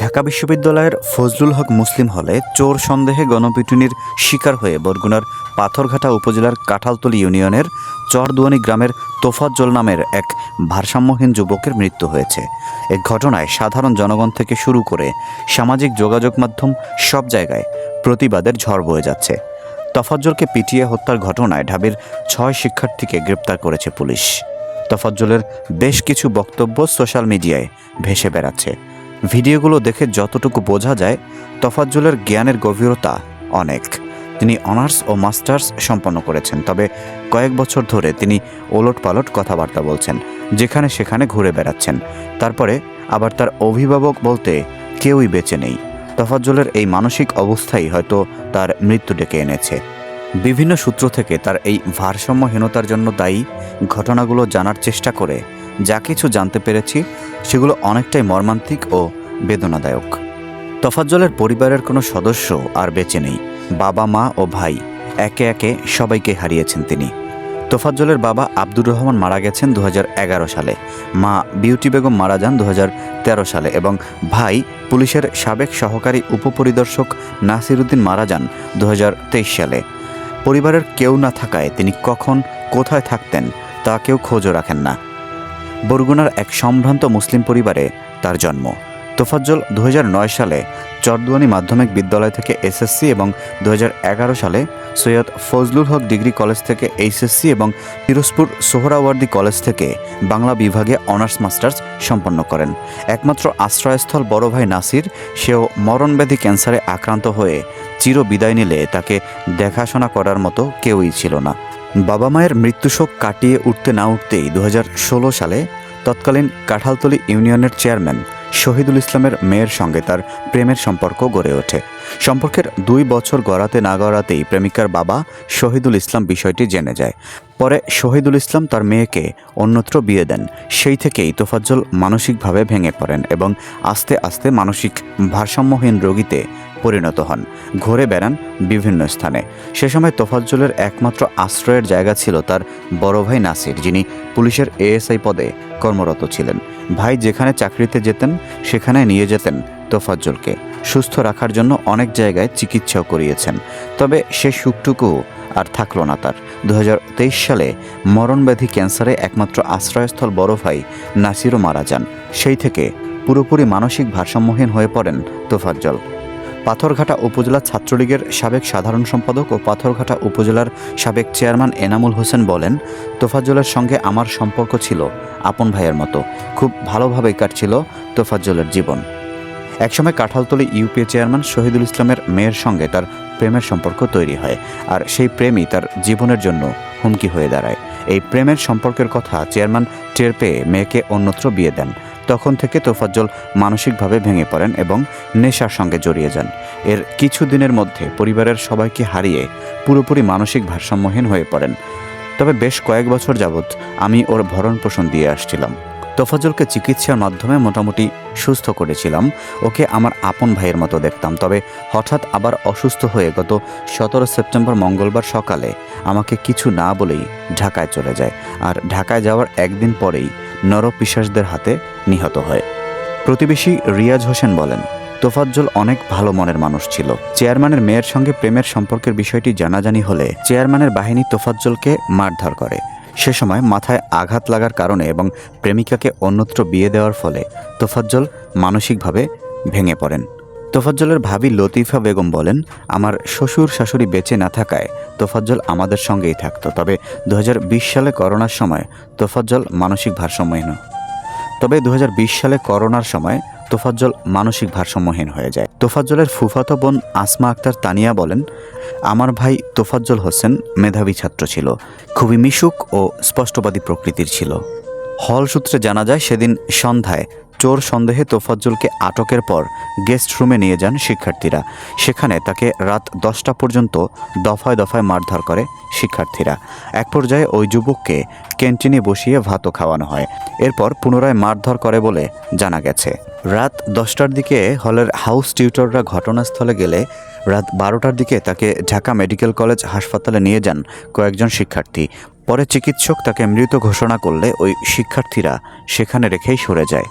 ঢাকা বিশ্ববিদ্যালয়ের ফজলুল হক মুসলিম হলে চোর সন্দেহে গণপিটুনির শিকার হয়ে বরগুনার পাথরঘাটা উপজেলার কাঁঠালতলী ইউনিয়নের চরদুয়ানি গ্রামের তোফাজ্জল নামের এক ভারসাম্যহীন যুবকের মৃত্যু হয়েছে। এ ঘটনায় সাধারণ জনগণ থেকে শুরু করে সামাজিক যোগাযোগ মাধ্যম সব জায়গায় প্রতিবাদের ঝড় বয়ে যাচ্ছে। তফাজ্জলকে পিটিয়ে হত্যার ঘটনায় ঢাবির ছয় শিক্ষার্থীকে গ্রেপ্তার করেছে পুলিশ। তফাজ্জলের বেশ কিছু বক্তব্য সোশ্যাল মিডিয়ায় ভেসে বেড়াচ্ছে। ভিডিওগুলো দেখে যতটুকু বোঝা যায়, তফাজ্জুলের জ্ঞানের গভীরতা অনেক। তিনি অনার্স ও মাস্টার্স সম্পন্ন করেছেন, তবে কয়েক বছর ধরে তিনি ওলটপালট কথাবার্তা বলছেন, যেখানে সেখানে ঘুরে বেড়াচ্ছেন। তারপরে আবার তার অভিভাবক বলতে কেউই বেঁচে নেই। তফাজ্জলের এই মানসিক অবস্থাই হয়তো তার মৃত্যু ডেকে এনেছে। বিভিন্ন সূত্র থেকে তার এই ভারসাম্যহীনতার জন্য দায়ী ঘটনাগুলো জানার চেষ্টা করে যা কিছু জানতে পেরেছি, সেগুলো অনেকটাই মর্মান্তিক ও বেদনাদায়ক। তফাজ্জলের পরিবারের কোনো সদস্য আর বেঁচে নেই। বাবা, মা ও ভাই একে একে সবাইকে হারিয়েছেন তিনি। তোফাজ্জলের বাবা আব্দুর রহমান মারা গেছেন দু হাজার এগারো সালে। মা বিউটি বেগম মারা যান দু হাজার তেরো সালে এবং ভাই পুলিশের সাবেক সহকারী উপপরিদর্শক নাসিরুদ্দিন মারা যান দু হাজার তেইশ সালে। পরিবারের কেউ না থাকায় তিনি কখন, কোথায় থাকতেন তা কেউ খোঁজও রাখেন না। বরগুনার এক সম্ভ্রান্ত মুসলিম পরিবারে তার জন্ম। তোফাজ্জল দু হাজার নয় সালে চরদুয়ানি মাধ্যমিক বিদ্যালয় থেকে এসএসসি এবং দু হাজার এগারো সালে সৈয়দ ফজলুল হক ডিগ্রি কলেজ থেকে এইচএসসি এবং পিরোজপুর সোহরাওয়ার্দী কলেজ থেকে বাংলা বিভাগে অনার্স মাস্টার্স সম্পন্ন করেন। একমাত্র আশ্রয়স্থল বড় ভাই নাসির, সেও মরণব্যাধি ক্যান্সারে আক্রান্ত হয়ে চির বিদায় নিলে তাকে দেখাশোনা করার মতো কেউই ছিল না। বাবা মায়ের মৃত্যুশোক কাটিয়ে উঠতে না উঠতেই দু হাজার ষোলো সালে তৎকালীন কাঁঠালতলী ইউনিয়নের চেয়ারম্যান শহীদুল ইসলামের মেয়ের সঙ্গে তার প্রেমের সম্পর্ক গড়ে ওঠে। সম্পর্কের দুই বছর গড়াতে না গড়াতেই প্রেমিকার বাবা শহীদুল ইসলাম বিষয়টি জেনে যায়। পরে শহীদুল ইসলাম তার মেয়েকে অন্যত্র বিয়ে দেন। সেই থেকেই তোফাজ্জল মানসিকভাবে ভেঙে পড়েন এবং আস্তে আস্তে মানসিক ভারসাম্যহীন রোগীতে পরিণত হন। ঘুরে বেড়ান বিভিন্ন স্থানে। সে সময় তোফাজ্জলের একমাত্র আশ্রয়ের জায়গা ছিল তার বড় ভাই নাসির, যিনি পুলিশের এএসআই পদে কর্মরত ছিলেন। ভাই যেখানে চাকরিতে যেতেন, সেখানে নিয়ে যেতেন তোফাজ্জলকে। সুস্থ রাখার জন্য অনেক জায়গায় চিকিৎসাও করিয়েছেন। তবে সে সুখটুকু আর থাকল না তার। দু হাজার তেইশ সালে মরণব্যাধি ক্যান্সারে একমাত্র আশ্রয়স্থল বড় ভাই নাসিরও মারা যান। সেই থেকে পুরোপুরি মানসিক ভারসাম্যহীন হয়ে পড়েন তোফাজ্জল। পাথরঘাটা উপজেলা ছাত্রলীগের সাবেক সাধারণ সম্পাদক ও পাথরঘাটা উপজেলার সাবেক চেয়ারম্যান এনামুল হোসেন বলেন, তোফাজ্জলের সঙ্গে আমার সম্পর্ক ছিল, আপন ভাইয়ের মতো। খুব ভালোভাবেই কাটছিল তোফাজ্জলের জীবন। একসময় কাঁঠালতলী ইউপিএ চেয়ারম্যান শহীদুল ইসলামের মেয়ের সঙ্গে তার প্রেমের সম্পর্ক তৈরি হয় আর সেই প্রেমই তার জীবনের জন্য হুমকি হয়ে দাঁড়ায়। এই প্রেমের সম্পর্কের কথা চেয়ারম্যান টের পেয়ে মেয়েকে অন্যত্র বিয়ে দেন। তখন থেকে তোফাজ্জল মানসিকভাবে ভেঙে পড়েন এবং নেশার সঙ্গে জড়িয়ে যান। এর কিছু দিনের মধ্যে পরিবারের সবাইকে হারিয়ে পুরোপুরি মানসিক ভারসাম্যহীন হয়ে পড়েন। তবে বেশ কয়েক বছর যাবৎ আমি ওর ভরণ পোষণ দিয়ে আসছিলাম। তোফাজ্জলকে চিকিৎসার মাধ্যমে মোটামুটি সুস্থ করেছিলাম। ওকে আমার আপন ভাইয়ের মতো দেখতাম। তবে হঠাৎ আবার অসুস্থ হয়ে গত সতেরো সেপ্টেম্বর মঙ্গলবার সকালে আমাকে কিছু না বলেই ঢাকায় চলে যায়। আর ঢাকায় যাওয়ার একদিন পরেই নরপিশাসদের হাতে নিহত হয়। প্রতিবেশী রিয়াজ হোসেন বলেন, তোফাজ্জল অনেক ভালো মনের মানুষ ছিল। চেয়ারম্যানের মেয়ের সঙ্গে প্রেমের সম্পর্কের বিষয়টি জানাজানি হলে চেয়ারম্যানের বাহিনী তোফাজ্জলকে মারধর করে। সে সময় মাথায় আঘাত লাগার কারণে এবং প্রেমিকাকে অন্যত্র বিয়ে দেওয়ার ফলে তোফাজ্জল মানসিকভাবে ভেঙে পড়েন। তোফাজ্জলের ভাবি লতিফা বেগম বলেন, আমার শ্বশুর শাশুড়ি বেঁচে না থাকায় তোফাজ্জল আমাদের সঙ্গেই থাকতো। তবে দু হাজার বিশ সালে করোনার সময় তোফাজ্জল মানসিক ভারসাম্যহীন। তবে দু হাজার বিশ সালে করোনার সময় তোফাজ্জল মানসিক ভারসাম্যহীন হয়ে যায়। তোফাজ্জলের ফুফাতো বোন আসমা আক্তার তানিয়া বলেন, আমার ভাই তোফাজ্জল হোসেন মেধাবী ছাত্র ছিল, খুবই মিশুক ও স্পষ্টবাদী প্রকৃতির ছিল। হল সূত্রে জানা যায়, সেদিন সন্ধ্যায় চোর সন্দেহে তোফাজ্জলকে আটকের পর গেস্ট রুমে নিয়ে যান শিক্ষার্থীরা। সেখানে তাকে রাত দশটা পর্যন্ত দফায় দফায় মারধর করে শিক্ষার্থীরা। এক পর্যায়ে ওই যুবককে ক্যান্টিনে বসিয়ে ভাতও খাওয়ানো হয়। এরপর পুনরায় মারধর করে বলে জানা গেছে। রাত দশটার দিকে হলের হাউস টিউটররা ঘটনাস্থলে গেলে রাত বারোটার দিকে তাকে ঢাকা মেডিকেল কলেজ হাসপাতালে নিয়ে যান কয়েকজন শিক্ষার্থী। পরে চিকিৎসক তাকে মৃত ঘোষণা করলে ওই শিক্ষার্থীরা সেখানে রেখেই সরে যায়।